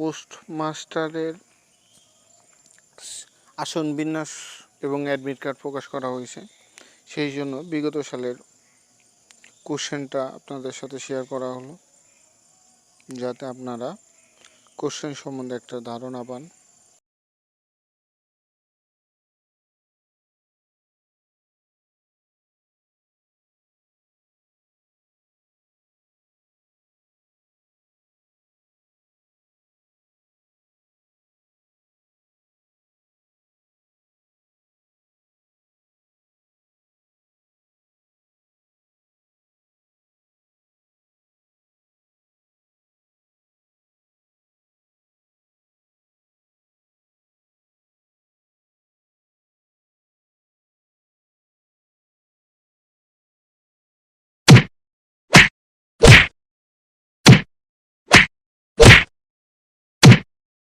Post মাস্টারের আসন বিন্যাস এবং অ্যাডমিট কার্ড প্রকাশ করা হয়েছে। সেই জন্য বিগত সালের কোশ্চেনটা আপনাদের সাথে শেয়ার করা হলো, যাতে আপনারা কোশ্চেন সম্বন্ধে একটা ধারণা পান।